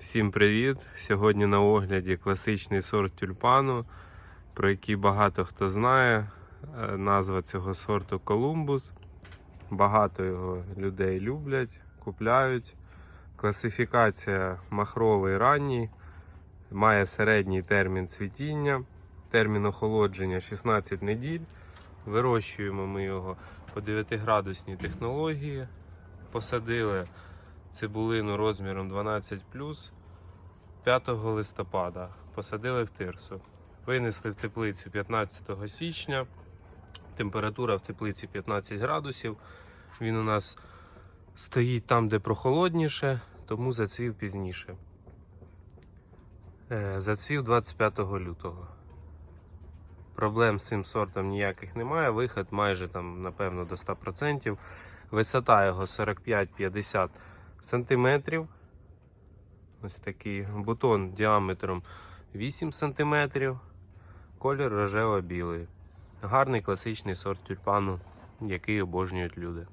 Всім привіт! Сьогодні на огляді класичний сорт тюльпану, про який багато хто знає. Е, Назва цього сорту Колумбус. Багато його людей люблять, купляють. Класифікація махровий ранній, має середній термін цвітіння, термін охолодження 16 неділь. Вирощуємо ми його по 9-градусній технології. Посадили цибулину розміром 12 5 листопада. Посадили в тирсу. Винесли в теплицю 15 січня. Температура в теплиці 15 градусів. Він у нас стоїть там, де прохолодніше, тому зацвів пізніше. Е, Зацвів 25 лютого. Проблем з цим сортом ніяких немає. Виход майже там, напевно, до 100%. Висота його 45-50 сантиметрів. Ось такий бутон діаметром 8 см. Колір рожево-білий. Гарний класичний сорт тюльпану, який обожнюють люди.